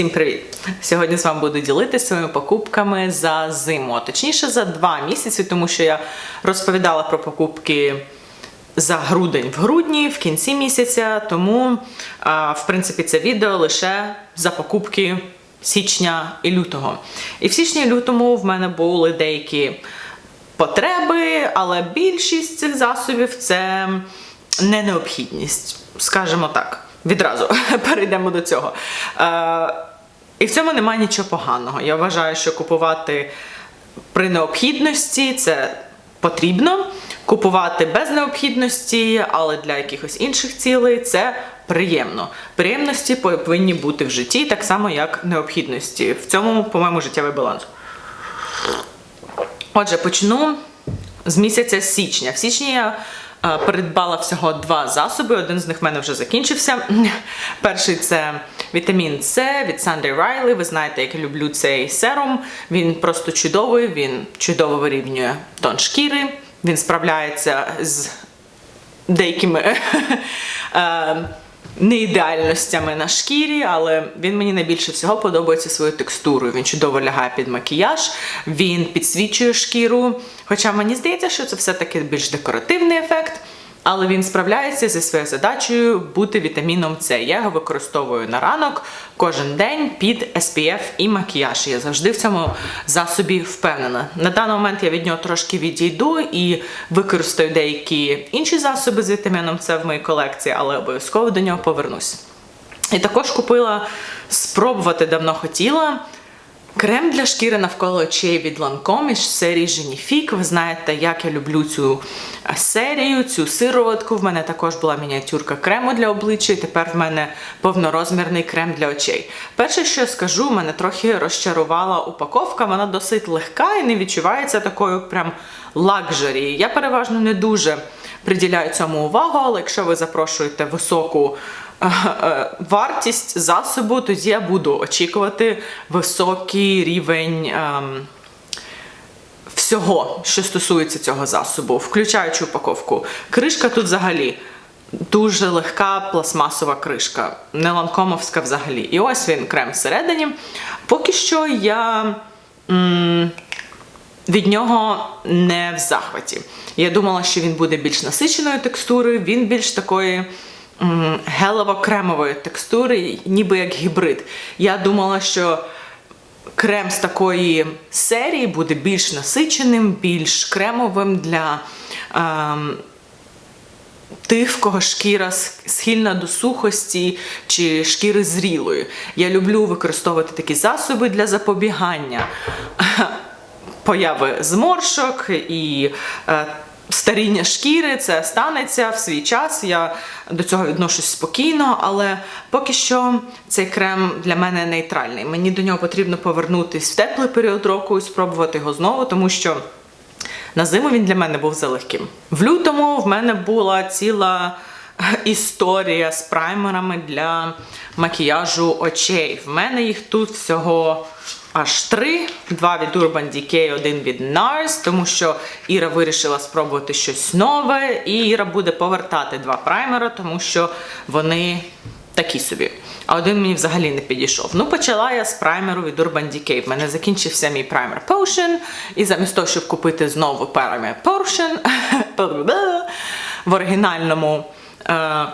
Всім привіт! Сьогодні з вами буду ділитися своїми покупками за зиму, точніше за два місяці, тому що я розповідала про покупки за грудень в грудні, в кінці місяця. Тому, в принципі, це відео лише за покупки січня і лютого. І в січні і лютому в мене були деякі потреби, але більшість цих засобів це не необхідність, скажімо так. Відразу перейдемо до цього. І в цьому немає нічого поганого. Я вважаю, що купувати при необхідності це потрібно. Купувати без необхідності, але для якихось інших цілей це приємно. Приємності повинні бути в житті, так само як необхідності. В цьому, по-моєму, життєвий баланс. Отже, почну з місяця січня. В січні я е, придбала всього два засоби. Один з них в мене вже закінчився. Перший це вітамін С від Sunday Riley. Ви знаєте, як я люблю цей серум. Він просто чудовий, він чудово вирівнює тон шкіри, він справляється з деякими е, неідеальностями на шкірі, але він мені найбільше всього подобається своєю текстурою. Він чудово лягає під макіяж, він підсвічує шкіру. Хоча мені здається, що це все-таки більш декоративний ефект. Але він справляється зі своєю задачею бути вітаміном С. Я його використовую на ранок кожен день під SPF і макіяж. Я завжди в цьому засобі впевнена. На даний момент я від нього трошки відійду і використаю деякі інші засоби з вітаміном С в моїй колекції, але обов'язково до нього повернусь. І також купила спробувати давно хотіла. Крем для шкіри навколо очей від Lancome із серії Genifique. Ви знаєте, як я люблю цю серію, цю сироватку. В мене також була мініатюрка крему для обличчя, і тепер в мене повнорозмірний крем для очей. Перше, що я скажу, мене трохи розчарувала упаковка. Вона досить легка і не відчувається такою прям лакжері. Я переважно не дуже приділяю цьому увагу, але якщо ви запрошуєте високу вартість засобу, тоді я буду очікувати високий рівень. ем, Всього, що стосується цього засобу, включаючи упаковку. Кришка тут взагалі дуже легка пластмасова кришка, не ланкомовська взагалі. І ось він крем всередині. Поки що я м, від нього не в захваті. Я думала, що він буде більш насиченою текстурою, він більш такої м, гелево-кремової текстури, ніби як гібрид. Я думала, що крем з такої серії буде більш насиченим, більш кремовим для. ем, Тих, в кого шкіра схильна до сухості чи шкіри зрілої. Я люблю використовувати такі засоби для запобігання появи зморшок і е, старіння шкіри. Це станеться в свій час. Я до цього відношусь спокійно, але поки що цей крем для мене нейтральний. Мені до нього потрібно повернутись в теплий період року і спробувати його знову, тому що. На зиму він для мене був залегким. В лютому в мене була ціла історія з праймерами для макіяжу очей. В мене їх тут всього аж три: два від Urban Decay, один від NARS, тому що Іра вирішила спробувати щось нове, і Іра буде повертати два праймера, тому що вони такі собі. А один мені взагалі не підійшов. Ну, почала я з праймеру від Urban Decay. В мене закінчився мій праймер Potion. І замість того, щоб купити знову праймер Potion в оригінальному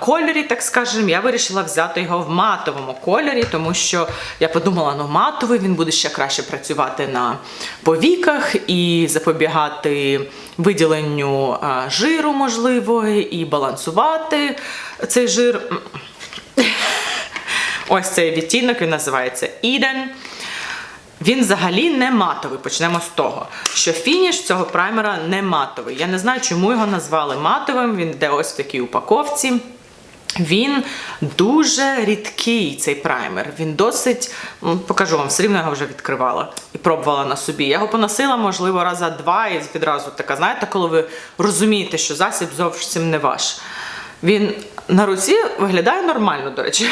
кольорі, так скажемо, я вирішила взяти його в матовому кольорі, тому що я подумала, ну матовий він буде ще краще працювати на повіках і запобігати виділенню е, жиру, можливо, і балансувати цей жир. Ось цей відтінок, він називається Eden. Він взагалі не матовий. Почнемо з того, що фініш цього праймера не матовий. Я не знаю, чому його назвали матовим. Він йде ось в такій упаковці. Він дуже рідкий, цей праймер. Він досить, покажу вам, все рівно його вже відкривала і пробувала на собі. Я його поносила, можливо, раза два і відразу така, знаєте, коли ви розумієте, що засіб зовсім не ваш. Він на руці виглядає нормально, до речі.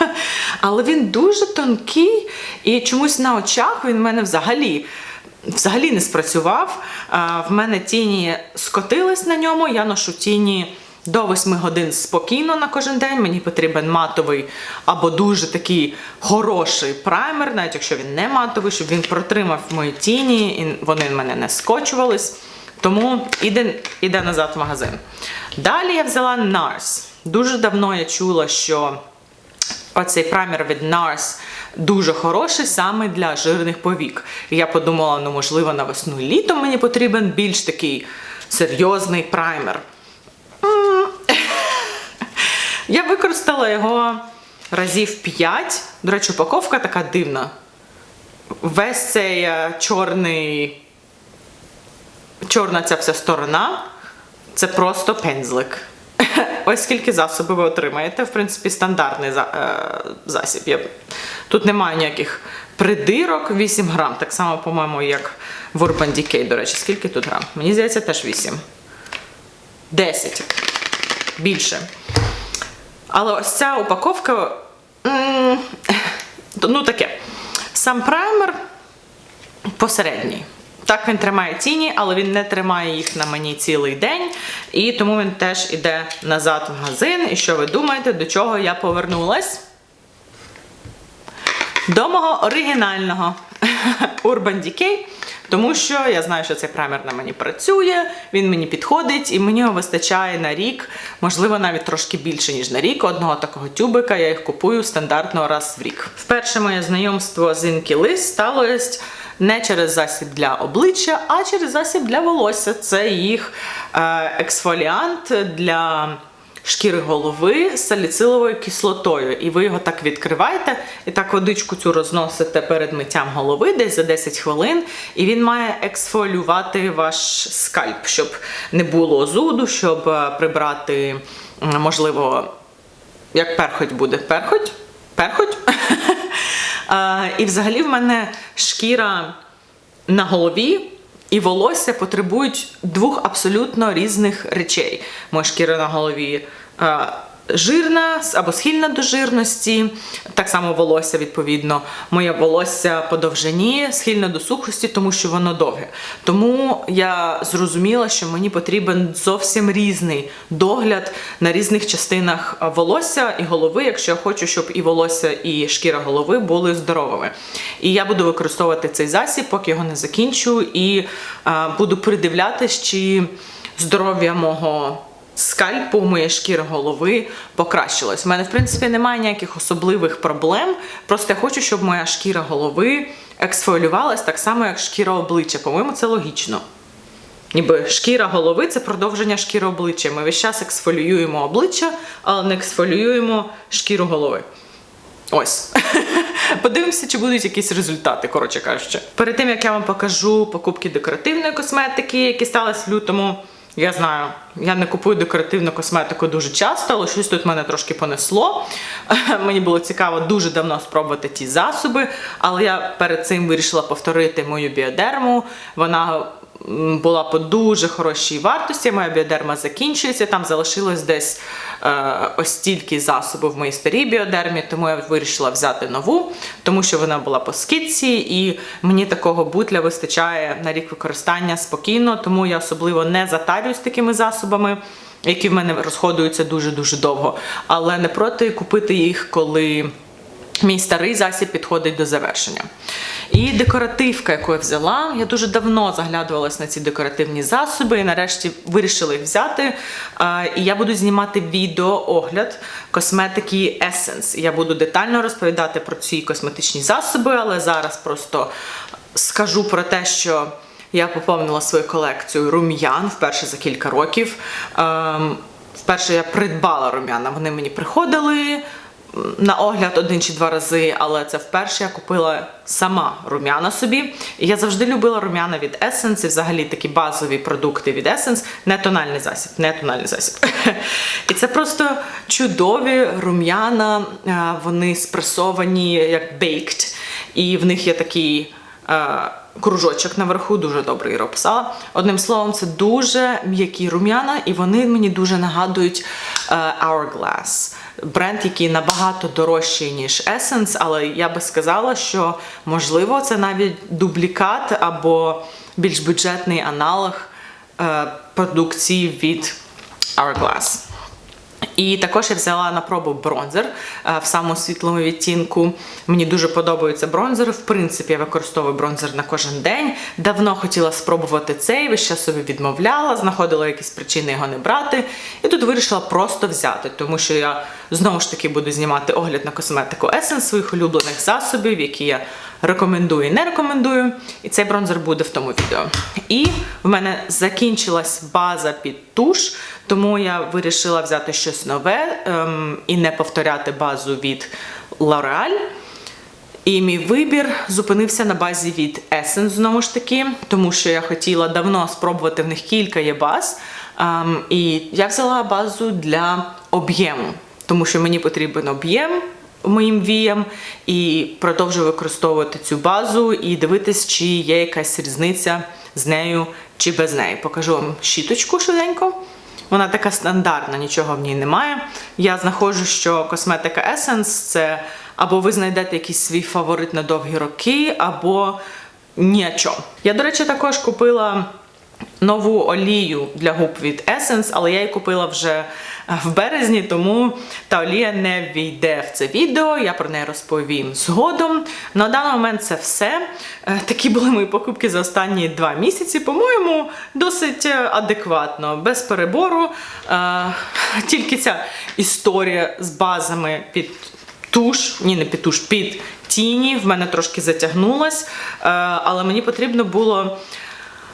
Але він дуже тонкий і чомусь на очах він в мене взагалі. Взагалі не спрацював. В мене тіні скотились на ньому. Я ношу тіні до 8 годин спокійно на кожен день. Мені потрібен матовий або дуже такий хороший праймер, навіть якщо він не матовий, щоб він протримав мої тіні і вони в мене не скочувались. Тому іде, іде назад в магазин. Далі я взяла NARS. Дуже давно я чула, що оцей праймер від NARS дуже хороший саме для жирних повік. І я подумала, ну можливо, на весну літо мені потрібен більш такий серйозний праймер. Я використала його разів 5. До речі, упаковка така дивна. Весь цей е, чорний чорна ця вся сторона це просто пензлик. Ось скільки засобів ви отримаєте. В принципі, стандартний е, засіб. Тут немає ніяких придирок, 8 грам. Так само, по-моєму, як в Urban Decay, до речі, скільки тут грам? Мені здається, теж 8. 10. Більше. Але ось ця упаковка. Ну, таке. Сам праймер посередній. Так він тримає тіні, але він не тримає їх на мені цілий день. І тому він теж іде назад в магазин. І що ви думаєте, до чого я повернулась? До мого оригінального Urban Decay. Тому що я знаю, що цей праймер на мені працює, він мені підходить, і мені його вистачає на рік, можливо, навіть трошки більше, ніж на рік. Одного такого тюбика я їх купую стандартно раз в рік. Вперше моє знайомство з Liss сталося не через засіб для обличчя, а через засіб для волосся. Це їх е, ексфоліант для шкіри голови з саліциловою кислотою. І ви його так відкриваєте і так водичку цю розносите перед миттям голови десь за 10 хвилин. І він має ексфолювати ваш скальп, щоб не було зуду, щоб е, прибрати, можливо, як перхоть буде. Перхоть? Перхоть? І взагалі в мене шкіра на голові і волосся потребують двох абсолютно різних речей. Моя шкіра на голові жирна або схильна до жирності, так само волосся, відповідно. Моє волосся по довжині схильне до сухості, тому що воно довге. Тому я зрозуміла, що мені потрібен зовсім різний догляд на різних частинах волосся і голови, якщо я хочу, щоб і волосся, і шкіра голови були здоровими. І я буду використовувати цей засіб, поки його не закінчу, і е, буду придивлятись, чи здоров'я мого скальпу, моєї шкіри голови покращилось. У мене, в принципі, немає ніяких особливих проблем. Просто я хочу, щоб моя шкіра голови ексфолювалась так само, як шкіра обличчя. По-моєму, це логічно. Ніби шкіра голови це продовження шкіри обличчя. Ми весь час ексфолюємо обличчя, але не ексфолюємо шкіру голови. Ось. Подивимося, чи будуть якісь результати, коротше кажучи. Перед тим як я вам покажу покупки декоративної косметики, які сталися в лютому. Я знаю, я не купую декоративну косметику дуже часто, але щось тут мене трошки понесло. Мені було цікаво дуже давно спробувати ті засоби, але я перед цим вирішила повторити мою біодерму. Вона була по дуже хорошій вартості. Моя біодерма закінчується. Там залишилось десь е, ось стільки засобів в моїй старій біодермі, тому я вирішила взяти нову, тому що вона була по скидці, і мені такого бутля вистачає на рік використання спокійно, тому я особливо не затарююсь такими засобами. Які в мене розходуються дуже-дуже довго, але не проти купити їх, коли Мій старий засіб підходить до завершення. І декоративка, яку я взяла, я дуже давно заглядувалась на ці декоративні засоби і нарешті вирішила їх взяти. І я буду знімати відео-огляд косметики Essence. Я буду детально розповідати про ці косметичні засоби, але зараз просто скажу про те, що я поповнила свою колекцію рум'ян вперше за кілька років. Ем, Вперше я придбала рум'яна, вони мені приходили на огляд один чи два рази, але це вперше я купила сама рум'яна собі. І я завжди любила рум'яна від Essence, і взагалі такі базові продукти від Essence, не тональний засіб, не тональний засіб. І це просто чудові рум'яна, е, вони спресовані як baked, і в них є такий. Кружочок наверху дуже добрий ропса. Одним словом, це дуже м'які рум'яна, і вони мені дуже нагадують е, Hourglass. Бренд, який набагато дорожчий, ніж Essence, але я би сказала, що можливо це навіть дублікат або більш бюджетний аналог е, продукції від Hourglass. І також я взяла на пробу бронзер е, в самому світлому відтінку. Мені дуже подобаються бронзери. В принципі, я використовую бронзер на кожен день. Давно хотіла спробувати цей, весь час собі відмовляла, знаходила якісь причини його не брати. І тут вирішила просто взяти, тому що я знову ж таки буду знімати огляд на косметику Essence своїх улюблених засобів, які я рекомендую і не рекомендую. І цей бронзер буде в тому відео. І в мене закінчилась база під туш, тому я вирішила взяти щось нове ем, і не повторяти базу від L'Oreal. І мій вибір зупинився на базі від Essence, знову ж таки, тому що я хотіла давно спробувати в них кілька є баз. Ем, і я взяла базу для об'єму, тому що мені потрібен об'єм моїм віям, і продовжую використовувати цю базу і дивитись, чи є якась різниця з нею чи без неї. Покажу вам щіточку швиденько. Вона така стандартна, нічого в ній немає. Я знаходжу, що косметика Essence це або ви знайдете якийсь свій фаворит на довгі роки, або нічого. Я, до речі, також купила нову олію для губ від Essence, але я її купила вже е, в березні, тому та олія не війде в це відео. Я про неї розповім згодом. На даний момент це все. Е, Такі були мої покупки за останні два місяці. По-моєму, досить е, адекватно, без перебору. Тільки ця історія з базами під туш, ні, не під туш, під тіні в мене трошки затягнулась, але мені потрібно було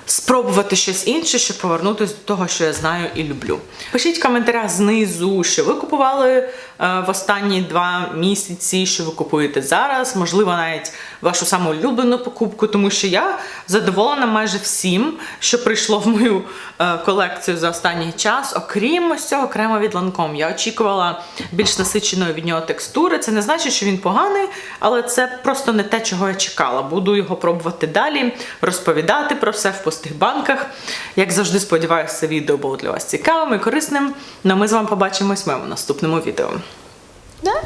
спробувати щось інше, щоб повернутися до того, що я знаю і люблю. Пишіть в коментарях знизу, що ви купували е, в останні два місяці, що ви купуєте зараз, можливо, навіть вашу саму улюблену покупку, тому що я задоволена майже всім, що прийшло в мою е, колекцію за останній час, окрім ось цього крема від Lancome. Я очікувала більш насиченої від нього текстури. Це не значить, що він поганий, але це просто не те, чого я чекала. Буду його пробувати далі, розповідати про все в пустих банках. Як завжди, сподіваюся, це відео було для вас цікавим і корисним. Ну а ми з вами побачимось в моєму наступному відео. Да.